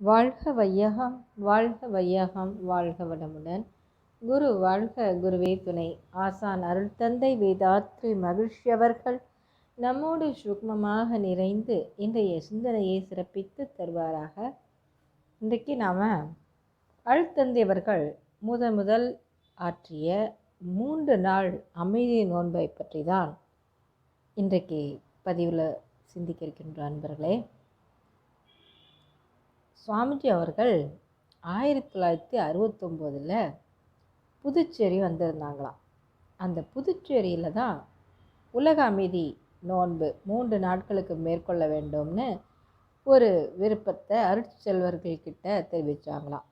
வாழ்க வையகம் வாழ்க வையகம் வாழ்க வளமுடன். குரு வாழ்க குருவே துணை. ஆசான் அருள் தந்தை வேதாத்ரி மகிழ்ச்சி அவர்கள் நம்மோடு சுக்மமாக நிறைந்து இன்றைய சிந்தனையை சிறப்பித்து தருவாராக. இன்றைக்கு நாம் அழுத்தந்தை அவர்கள் முதன் முதல் ஆற்றிய மூன்று நாள் அமைதி நோன்பை பற்றி தான் இன்றைக்கு பதிவில் சிந்திக்க இருக்கின்ற அன்பர்களே சுவாமிஜி அவர்கள் ஆயிரத்தி தொள்ளாயிரத்தி அறுபத்தொம்போதில் புதுச்சேரி வந்திருந்தாங்களாம். அந்த புதுச்சேரியில் தான் உலக அமைதி நோன்பு மூன்று நாட்களுக்கு மேற்கொள்ள வேண்டும்னு ஒரு விருப்பத்தை அருட்செல்வர்கள்கிட்ட தெரிவித்தாங்களாம்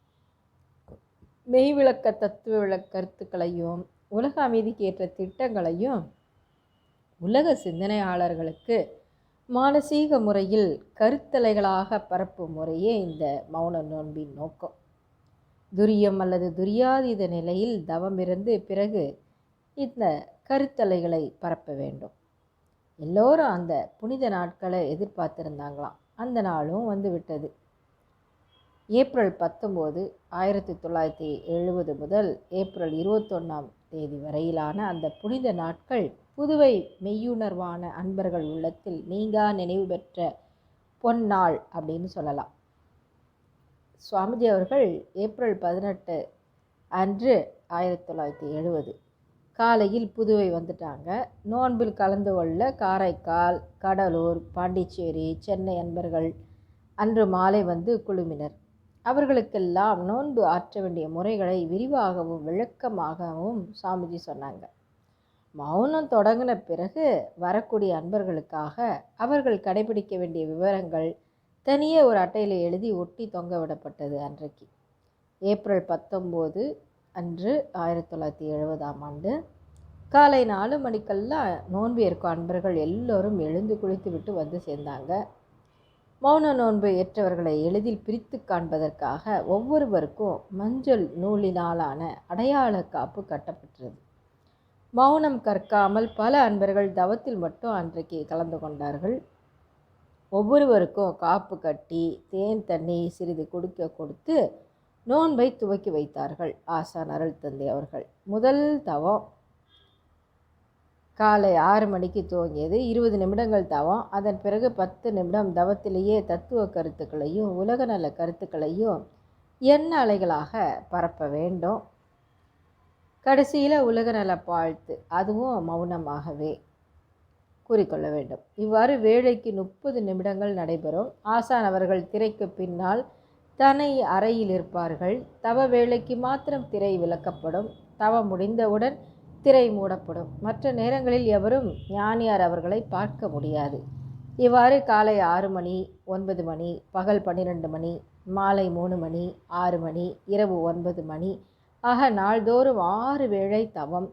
மெய் விளக்க தத்துவ விளக்க கருத்துக்களையும் உலக அமைதிக்கு ஏற்ற திட்டங்களையும் உலக சிந்தனையாளர்களுக்கு மானசீக முறையில் கருத்தலைகளாக பரப்பும் முறையே இந்த மௌன நோன்பின் நோக்கம். துரியம் அல்லது துரியாதீத நிலையில் தவம் இருந்து பிறகு இந்த கருத்தலைகளை பரப்ப வேண்டும். எல்லோரும் அந்த புனித நாட்களை எதிர்பார்த்துருந்தாங்களாம். அந்த நாளும் வந்து விட்டது. ஏப்ரல் பத்தொம்போது ஆயிரத்தி தொள்ளாயிரத்தி எழுபது முதல் ஏப்ரல் இருபத்தொன்னாம் தேதி வரையிலான அந்த புனித நாட்கள் புதுவை மெய்யுணர்வான அன்பர்கள் உள்ளத்தில் நீங்கா நினைவு பெற்ற பொன்னாள் அப்படின்னு சொல்லலாம். சுவாமிஜி அவர்கள் ஏப்ரல் பதினெட்டு அன்று ஆயிரத்தி தொள்ளாயிரத்தி எழுபது காலையில் புதுவை வந்துட்டாங்க. நோன்பில் கலந்து கொள்ள காரைக்கால் கடலூர் பாண்டிச்சேரி சென்னை அன்பர்கள் அன்று மாலை வந்து குழுமினர். அவர்களுக்கெல்லாம் நோன்பு ஆற்ற வேண்டிய முறைகளை விரிவாகவும் விளக்கமாகவும் சாமிஜி சொன்னாங்க. மௌனம் தொடங்கின பிறகு வரக்கூடிய அன்பர்களுக்காக அவர்கள் கடைபிடிக்க வேண்டிய விவரங்கள் தனியே ஒரு அட்டையில் எழுதி ஒட்டி தொங்க விடப்பட்டது அன்றைக்கு. ஏப்ரல் பத்தொம்போது அன்று ஆயிரத்தி தொள்ளாயிரத்தி எழுபதாம் ஆண்டு காலை நாலு மணிக்கெல்லாம் நோன்பு இருக்கும் அன்பர்கள் எல்லோரும் எழுந்து குளித்து விட்டு வந்து சேர்ந்தாங்க. மௌன நோன்பு ஏற்றவர்களை எளிதில் பிரித்து காண்பதற்காக ஒவ்வொருவருக்கும் மஞ்சள் நூலினாலான அடையாள காப்பு கட்டப்பட்டது மௌனம் கற்காமல் பல அன்பர்கள் தவத்தில் மட்டும் அன்றைக்கு கலந்து கொண்டார்கள். ஒவ்வொருவருக்கும் காப்பு கட்டி தேன் தண்ணி சிறிது கொடுக்க கொடுத்து நோன்பை துவக்கி வைத்தார்கள். ஆசான் அருள் தந்தை அவர்கள். முதல் தவம் காலை ஆறு மணிக்கு துவங்கியது. இருபது நிமிடங்கள் தவம். அதன் பிறகு பத்து நிமிடம் தவத்திலேயே தத்துவ கருத்துக்களையும் உலக நல கருத்துக்களையும் எண்ண அலைகளாக பரப்ப வேண்டும். கடைசியில் உலக நல பாழ்த்து அதுவும் மௌனமாகவே கூறிக்கொள்ள வேண்டும். இவ்வாறு வேலைக்கு முப்பது நிமிடங்கள் நடைபெறும். ஆசான் அவர்கள் திரைக்கு பின்னால் தனி அறையில் இருப்பார்கள். தவ வேலைக்கு மாத்திரம் திரை விளக்கப்படும். தவ முடிந்தவுடன் திரை மூடப்படும். மற்ற நேரங்களில் எவரும் ஞானியார் அவர்களை பார்க்க முடியாது. இவ்வாறு காலை ஆறு மணி ஒன்பது மணி பகல் பன்னிரெண்டு மணி மாலை மூணு மணி ஆறு மணி இரவு ஒன்பது மணி ஆக நாள்தோறும் ஆறு வேளை தவம்.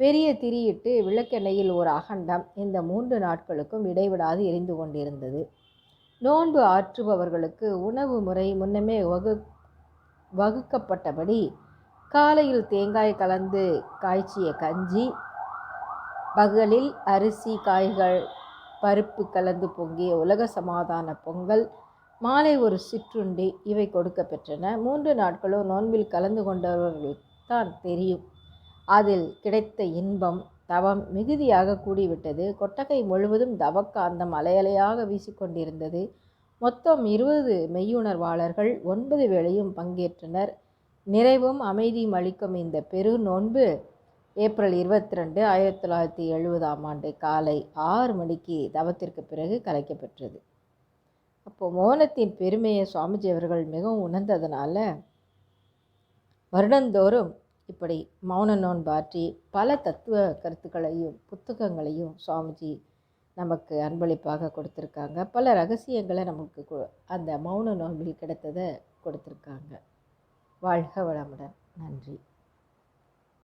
பெரிய திரியிட்டு விளக்கெண்ணெயில் ஒரு அகண்டம் இந்த மூன்று நாட்களுக்கும் இடைவிடாது எரிந்து கொண்டிருந்தது. நோன்பு ஆற்றுபவர்களுக்கு உணவு முறை முன்னமே வகு வகுக்கப்பட்டபடி காலையில் தேங்காய் கலந்து காய்ச்சிய கஞ்சி பகலில் அரிசி காய்கள் பருப்பு கலந்து பொங்கிய உலக சமாதான பொங்கல் மாலை ஒரு சிற்றுண்டி இவை கொடுக்க பெற்றன. மூன்று நாட்களும் நோன்பில் கலந்து கொண்டவர்களுக்குத்தான் தெரியும். அதில் கிடைத்த இன்பம் தவம் மிகுதியாக கூடிவிட்டது. கொட்டகை முழுவதும் தவக்காந்தம் அலையலையாக வீசிக்கொண்டிருந்தது. மொத்தம் இருபது மெய்யுணர்வாளர்கள் ஒன்பது வேளையும் பங்கேற்றனர். நிறைவும் அமைதியும் அளிக்கும் இந்த பெரு நோன்பு ஏப்ரல் இருபத்தி ரெண்டு ஆயிரத்தி தொள்ளாயிரத்தி எழுபதாம் ஆண்டு காலை ஆறு மணிக்கு தவத்திற்கு பிறகு கலைக்கப்பெற்றது. அப்போது மோனத்தின் பெருமையை சுவாமிஜி அவர்கள் மிகவும் உணர்ந்ததுனால வருடந்தோறும் இப்படி மௌன நோன்பாற்றி பல தத்துவ கருத்துக்களையும் புத்தகங்களையும் சுவாமிஜி நமக்கு அன்பளிப்பாக கொடுத்துருக்காங்க. பல ரகசியங்களை நமக்கு அந்த மௌன நோன்பில் கிடைத்ததை கொடுத்துருக்காங்க. வாழ்க வளமுடன். நன்றி.